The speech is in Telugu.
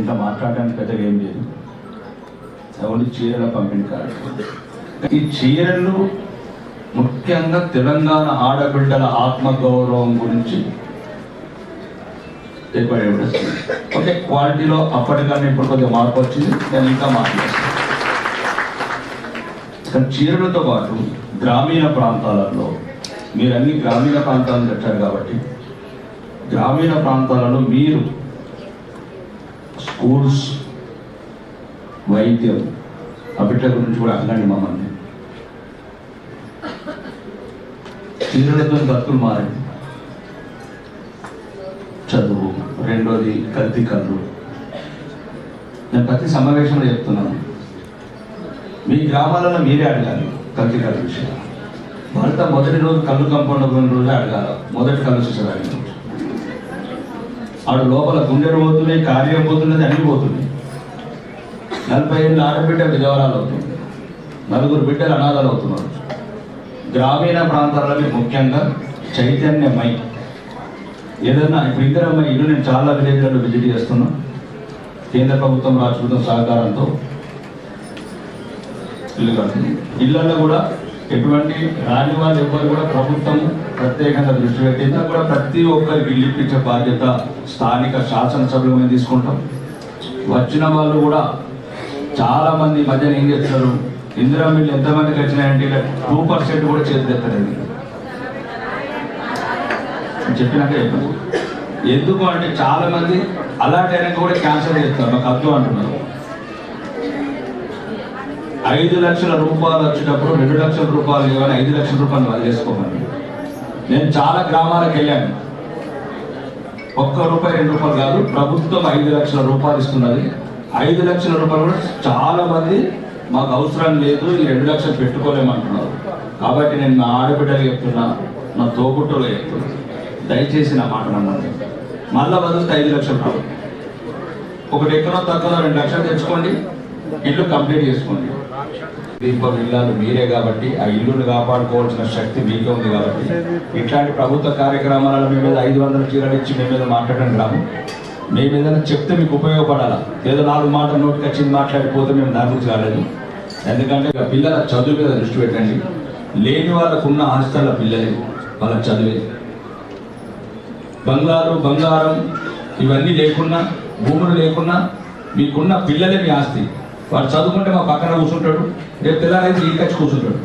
ఇంత మాట్లాడడానికి పెద్దగా ఏం లేదు. ఓన్లీ చీరల పంపిణీ కార్యక్రమం? ఈ చీరలు ముఖ్యంగా తెలంగాణ ఆడబిడ్డల ఆత్మగౌరవం గురించి ఏర్పడే ఓకే క్వాలిటీలో అప్పటికన్నా ఇప్పుడు కొద్దిగా మార్పు వచ్చింది. నేను ఇంకా మాట్లాడతాను. కానీ చీరలతో పాటు గ్రామీణ ప్రాంతాలలో మీరు అన్ని గ్రామీణ ప్రాంతాలను తెచ్చారు కాబట్టి గ్రామీణ ప్రాంతాలలో మీరు స్కూల్స్ వైద్యం అవిట్ల గురించి కూడా అడగండి మమ్మల్ని చీరలతో బతుకులు మారండి చదువు రెండోది కల్తీ కళ్ళు నేను ప్రతి సమావేశంలో చెప్తున్నాను. మీ గ్రామాలలో మీరే అడగాలి కల్తీ కళ్ళు విషయం. భర్త మొదటి రోజు కళ్ళు కంపౌండ్ కొన్ని రోజు అడగాలి. మొదటి కళ్ళు చూసేదాన్ని. ఆడు లోపల గుండెలు పోతున్నాయి కార్యం పోతున్నది అన్ని పోతున్నాయి నలభై ఏళ్ళు ఆడబిడ్డ విధవరాలు అవుతుంది. నలుగురు బిడ్డలు అనాథాలు అవుతున్నారు. గ్రామీణ ప్రాంతాలలో ముఖ్యంగా చైతన్యమై ఏదైనా ఇప్పుడు ఇద్దరమ్మ ఇల్లు నేను చాలా విలేజ్లలో విజిట్ చేస్తున్నా. కేంద్ర ప్రభుత్వం రాష్ట్ర ప్రభుత్వం సహకారంతో. ఇల్లు కడుతుంది. ఇళ్ళలో కూడా ఎటువంటి రాని వాళ్ళు ఎవ్వరు కూడా ప్రభుత్వం ప్రత్యేకంగా దృష్టి పెట్టిందా కూడా ప్రతి ఒక్కరికి ఇల్లు ఇప్పించే బాధ్యత స్థానిక శాసనసభ్యులు మేము తీసుకుంటాం. వచ్చిన వాళ్ళు కూడా చాలా మంది మధ్యన ఏం చేస్తారు ఇందిరా మిల్లు ఎంతమందికి వచ్చినాయంటే టూ పర్సెంట్ కూడా చేతి చెప్పినాక చెప్పండి. ఎందుకు అంటే చాలా మంది అలాంటి అయినాక కూడా క్యాన్సల్ చేస్తారు మాకు అర్థం అంటున్నారు. ఐదు లక్షల రూపాయలు వచ్చేటప్పుడు రెండు లక్షల రూపాయలు ఇవ్వాలి ఐదు లక్షల రూపాయలు వదిలేసుకోమని నేను చాలా గ్రామాలకు వెళ్ళాను. ఒక్క రూపాయి రెండు రూపాయలు కాదు ప్రభుత్వం ఐదు లక్షల రూపాయలు ఇస్తున్నది. ఐదు లక్షల రూపాయలు కూడా చాలా మంది మాకు అవసరం లేదు ఈ రెండు లక్షలు పెట్టుకోలేమంటున్నారు. కాబట్టి నేను నా ఆడబిడ్డలు చెప్తున్నా నా తోబుట్టులో చెప్తున్నా. దయచేసి నా మాట నమ్మండి. మళ్ళా బదులుతే ఐదు లక్షలు రావు. ఒకటి ఎక్కడో తక్కువ రెండు లక్షలు తెచ్చుకోండి ఇల్లు కంప్లీట్ చేసుకోండి. దీంట్లో ఇల్లాలు మీరే కాబట్టి ఆ ఇల్లును కాపాడుకోవాల్సిన శక్తి మీకే ఉంది కాబట్టి. ఇట్లాంటి ప్రభుత్వ కార్యక్రమాలలో మీ మీద ఐదు వందల చీరలు ఇచ్చి మీ మీద మాట్లాడడం రాము. మేము ఏదైనా చెప్తే మీకు ఉపయోగపడాలా? ఏదో నాలుగు మాటలు నోటికి వచ్చింది మాట్లాడిపోతే మేము దాని కాలేదు. ఎందుకంటే పిల్లల చదువు మీద దృష్టి పెట్టండి. లేని వాళ్ళకున్న ఆస్తుల పిల్లలే వాళ్ళ చదివే. బంగారు బంగారం ఇవన్నీ లేకున్నా భూములు లేకున్నా మీకున్న పిల్లలే మీ ఆస్తి. వాడు చదువుకుంటే మా పక్కన కూర్చుంటాడు రేపు పిల్లలైతే ఈ కచ్చి కూర్చుంటాడు.